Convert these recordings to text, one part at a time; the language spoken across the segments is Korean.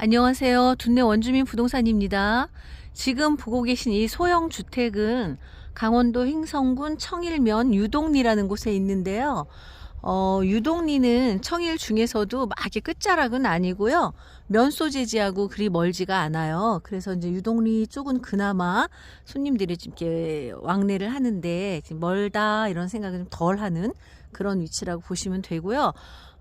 안녕하세요. 둔내 원주민 부동산입니다. 지금 보고 계신 이 소형 주택은 강원도 횡성군 청일면 유동리라는 곳에 있는데요. 어, 유동리는 청일 중에서도 막 이렇게 끝자락은 아니고요. 면 소재지하고 그리 멀지가 않아요. 그래서 이제 유동리 쪽은 그나마 손님들이 좀 이렇게 왕래를 하는데 멀다 이런 생각을 좀 덜 하는 그런 위치라고 보시면 되고요.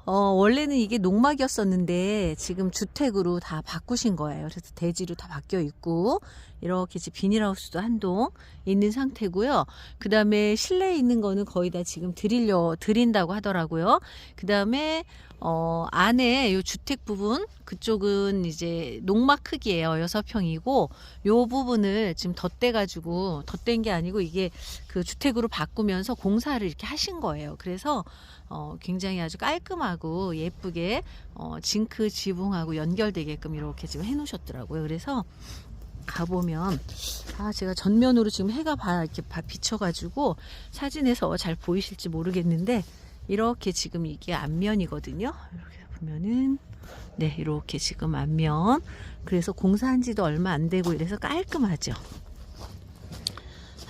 어, 원래는 이게 농막이었었는데 지금 주택으로 다 바꾸신 거예요. 그래서 대지로 다 바뀌어 있고 이렇게 지금 비닐하우스도 한동 있는 상태고요. 그 다음에 실내에 있는 거는 거의 다 지금 드리려 드린다고 하더라고요. 그 다음에 어, 안에 요 주택 부분 그쪽은 이제 농막 크기예요. 여섯 평이고 요 부분을 지금 덧대 가지고 덧댄 게 아니고 이게 그 주택으로 바꾸면서 공사를 이렇게 하신 거예요. 그래서 어, 굉장히 아주 깔끔하고 예쁘게 어, 징크 지붕하고 연결되게끔 이렇게 지금 해 놓으셨더라고요. 그래서 가보면 아 제가 전면으로 지금 해가 봐 이렇게 봐 비쳐가지고 사진에서 잘 보이실지 모르겠는데 이렇게 지금 이게 앞면이거든요. 이렇게 보면은 네 이렇게 지금 앞면 그래서 공사한 지도 얼마 안 되고 이래서 깔끔하죠.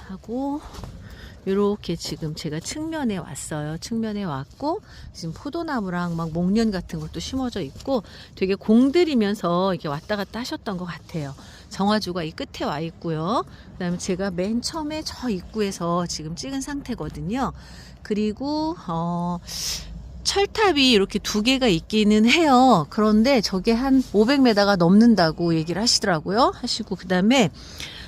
하고 이렇게 지금 제가 측면에 왔어요. 측면에 왔고 지금 포도나무랑 막 목련 같은 것도 심어져 있고 되게 공들이면서 이렇게 왔다 갔다 하셨던 것 같아요. 정화주가 이 끝에 와 있고요. 그다음에 제가 맨 처음에 저 입구에서 지금 찍은 상태거든요. 그리고 어 철탑이 이렇게 두 개가 있기는 해요. 그런데 저게 한 500m가 넘는다고 얘기를 하시더라고요. 하시고 그다음에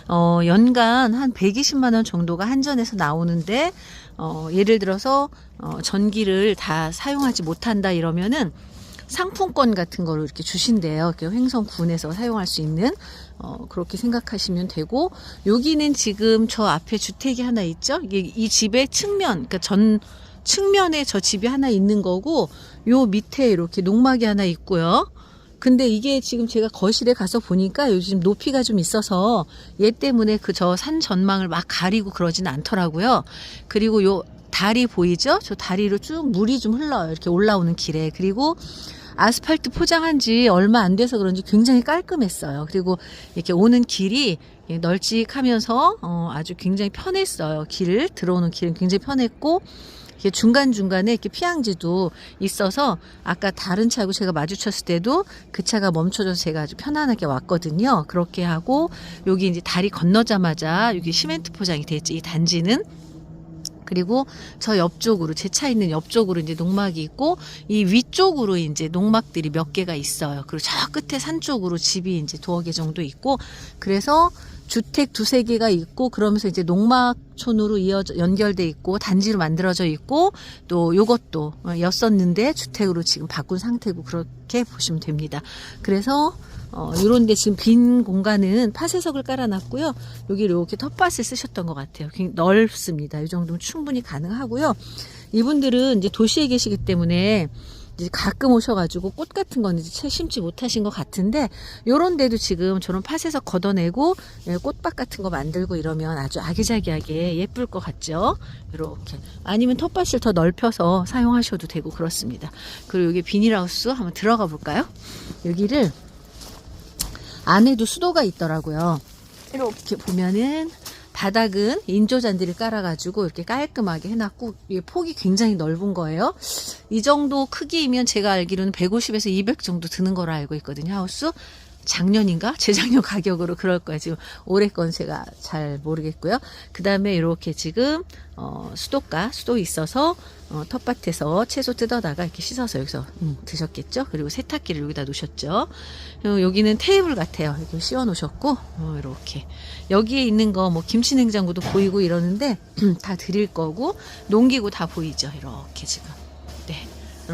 어, 연간 한 120만 원 정도가 한전에서 나오는데 어, 예를 들어서 어, 전기를 다 사용하지 못한다 이러면은 상품권 같은 거를 이렇게 주신대요. 횡성군에서 사용할 수 있는 어, 그렇게 생각하시면 되고 여기는 지금 저 앞에 주택이 하나 있죠. 이게 이 집의 측면, 그러니까 전 측면에 저 집이 하나 있는 거고 요 밑에 이렇게 농막이 하나 있고요. 근데 이게 지금 제가 거실에 가서 보니까 요즘 높이가 좀 있어서 얘 때문에 그 저 산 전망을 막 가리고 그러진 않더라고요. 그리고 요 다리 보이죠? 저 다리로 쭉 물이 좀 흘러요. 이렇게 올라오는 길에. 그리고 아스팔트 포장한 지 얼마 안 돼서 그런지 굉장히 깔끔했어요. 그리고 이렇게 오는 길이 널찍하면서 어, 아주 굉장히 편했어요. 길 들어오는 길은 굉장히 편했고 이렇게 중간중간에 이렇게 피항지도 있어서 아까 다른 차하고 제가 마주쳤을 때도 그 차가 멈춰져서 제가 아주 편안하게 왔거든요. 그렇게 하고 여기 이제 다리 건너자마자 여기 시멘트 포장이 됐지 이 단지는 그리고 저 옆쪽으로 제 차 있는 옆쪽으로 이제 농막이 있고 이 위쪽으로 이제 농막들이 몇 개가 있어요. 그리고 저 끝에 산 쪽으로 집이 이제 두어 개 정도 있고 그래서 주택 두세 개가 있고 그러면서 이제 농막촌으로 이어져 연결돼 있고 단지로 만들어져 있고 또 요것도 였었는데 주택으로 지금 바꾼 상태고 그렇게 보시면 됩니다. 그래서 어, 요런데 지금 빈 공간은 파쇄석을 깔아놨고요. 여기 이렇게 텃밭을 쓰셨던 것 같아요. 굉장히 넓습니다. 이 정도면 충분히 가능하고요. 이분들은 이제 도시에 계시기 때문에 이제 가끔 오셔가지고 꽃 같은 거는 채 심지 못하신 것 같은데 요런 데도 지금 저런 팥에서 걷어내고 예, 꽃밭 같은 거 만들고 이러면 아주 아기자기하게 예쁠 것 같죠? 이렇게. 아니면 텃밭을 더 넓혀서 사용하셔도 되고 그렇습니다. 그리고 여기 비닐하우스 한번 들어가 볼까요? 여기를 안에도 수도가 있더라고요. 이렇게 보면은 바닥은 인조잔디를 깔아가지고 이렇게 깔끔하게 해놨고 이게 폭이 굉장히 넓은 거예요. 이 정도 크기이면 제가 알기로는 150에서 200 정도 드는 거로 알고 있거든요. 하우스 작년인가 재작년 가격으로 그럴 거예요. 지금 올해 건 제가 잘 모르겠고요. 그 다음에 이렇게 지금 어, 수도가 수도 있어서 어, 텃밭에서 채소 뜯어다가 이렇게 씻어서 여기서 음, 드셨겠죠. 그리고 세탁기를 여기다 놓으셨죠. 어, 여기는 테이블 같아요. 이렇게 씌워 놓으셨고 어, 이렇게 여기에 있는 거 뭐 김치 냉장고도 보이고 이러는데 다 드릴 거고 농기구 다 보이죠. 이렇게 지금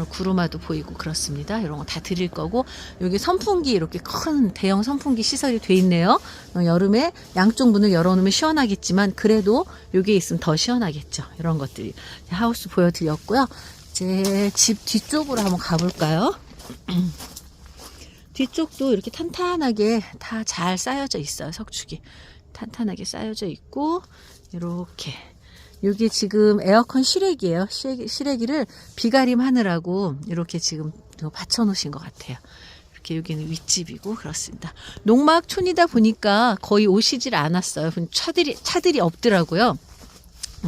구루마도 보이고 그렇습니다. 이런 거 다 드릴 거고 여기 선풍기 이렇게 큰 대형 선풍기 시설이 돼 있네요. 어, 여름에 양쪽 문을 열어놓으면 시원하겠지만 그래도 여기에 있으면 더 시원하겠죠. 이런 것들이 하우스 보여드렸고요. 제집 뒤쪽으로 한번 가볼까요? 뒤쪽도 이렇게 탄탄하게 다 잘 쌓여져 있어요. 석축이 탄탄하게 쌓여져 있고 이렇게 여기 지금 에어컨 실외기예요. 실외기, 실외기 를 비가림 하느라고 이렇게 지금 받쳐 놓으신 것 같아요. 이렇게 여기는 윗집이고 그렇습니다. 농막촌이다 보니까 거의 오시질 않았어요. 차들이 차들이 없더라고요.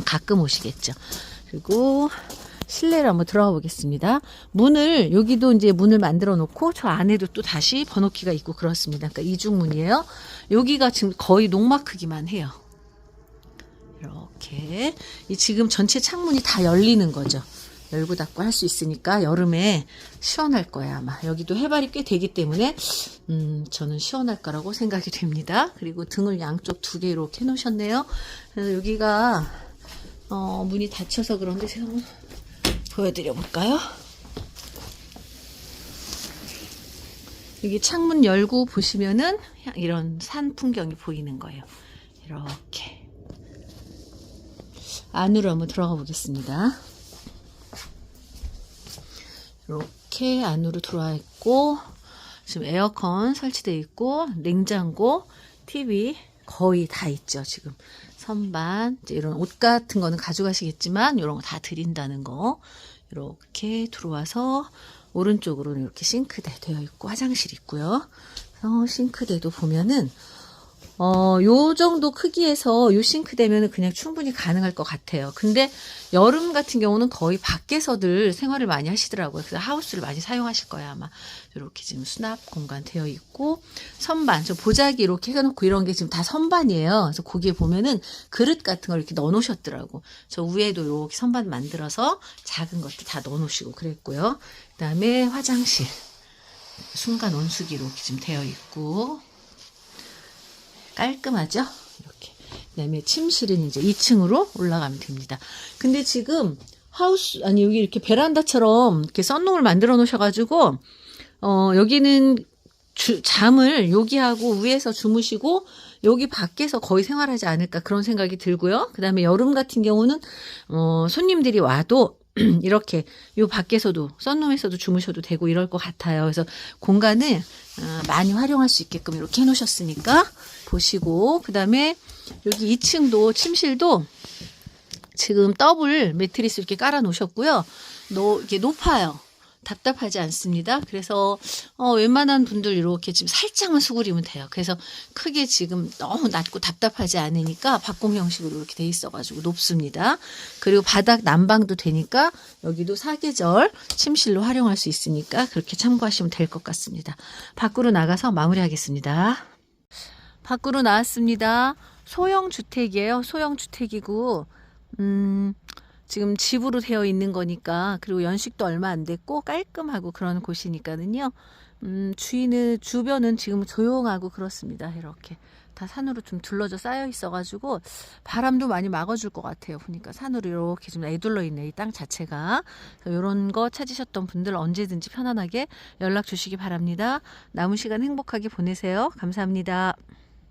가끔 오시겠죠. 그리고 실내로 한번 들어가 보겠습니다. 문을 여기도 이제 문을 만들어 놓고 저 안에도 또 다시 번호키가 있고 그렇습니다. 그러니까 이중문이에요. 여기가 지금 거의 농막 크기만 해요. 이렇게. 이 지금 전체 창문이 다 열리는 거죠. 열고 닫고 할 수 있으니까 여름에 시원할 거예요 아마. 여기도 해발이 꽤 되기 때문에 음 저는 시원할 거라고 생각이 됩니다. 그리고 등을 양쪽 두 개 이렇게 해놓으셨네요. 그래서 여기가 어 문이 닫혀서 그런데 제가 한번 보여드려 볼까요? 여기 창문 열고 보시면은 이런 산 풍경이 보이는 거예요. 이렇게 안으로 한번 들어가 보겠습니다. 이렇게 안으로 들어와 있고 지금 에어컨 설치되어 있고 냉장고, TV 거의 다 있죠. 지금 선반 이런 옷 같은 거는 가져가시겠지만 이런 거 다 드린다는 거 이렇게 들어와서 오른쪽으로는 이렇게 싱크대 되어 있고 화장실 있고요. 싱크대도 보면은 어, 요 정도 크기에서 요 싱크대면 그냥 충분히 가능할 것 같아요. 근데 여름 같은 경우는 거의 밖에서들 생활을 많이 하시더라고요. 그래서 하우스를 많이 사용하실 거예요, 아마. 이렇게 지금 수납 공간 되어 있고, 선반, 저 보자기 이렇게 해놓고 이런 게 지금 다 선반이에요. 그래서 거기에 보면은 그릇 같은 걸 이렇게 넣어 놓으셨더라고. 저 위에도 이렇게 선반 만들어서 작은 것도 다 넣어 놓으시고 그랬고요. 그 다음에 화장실. 순간 온수기 이렇게 지금 되어 있고, 깔끔하죠? 이렇게. 그다음에 침실은 이제 2층으로 올라가면 됩니다. 근데 지금 하우스 아니 여기 이렇게 베란다처럼 이렇게 썬룸을 만들어 놓으셔가지고 어 여기는 주, 잠을 여기 하고 위에서 주무시고 여기 밖에서 거의 생활하지 않을까 그런 생각이 들고요. 그다음에 여름 같은 경우는 어 손님들이 와도 이렇게 요 밖에서도 썬룸에서도 주무셔도 되고 이럴 것 같아요. 그래서 공간을 어, 많이 활용할 수 있게끔 이렇게 해놓으셨으니까 보시고 그 다음에 여기 2층도 침실도 지금 더블 매트리스 이렇게 깔아 놓으셨고요. 노, 이게 높아요. 답답하지 않습니다. 그래서 어, 웬만한 분들 이렇게 지금 살짝만 수그리면 돼요. 그래서 크게 지금 너무 낮고 답답하지 않으니까 박공 형식으로 이렇게 돼 있어가지고 높습니다. 그리고 바닥 난방도 되니까 여기도 사계절 침실로 활용할 수 있으니까 그렇게 참고하시면 될 것 같습니다. 밖으로 나가서 마무리하겠습니다. 밖으로 나왔습니다. 소형 주택이에요. 소형 주택이고 음. 지금 집으로 되어 있는 거니까 그리고 연식도 얼마 안 됐고 깔끔하고 그런 곳이니까는요. 음, 주인은 주변은 지금 조용하고 그렇습니다. 이렇게 다 산으로 좀 둘러져 쌓여 있어가지고 바람도 많이 막아줄 것 같아요. 보니까 산으로 이렇게 좀 애둘러 있네 이 땅 자체가 이런 거 찾으셨던 분들 언제든지 편안하게 연락 주시기 바랍니다. 남은 시간 행복하게 보내세요. 감사합니다.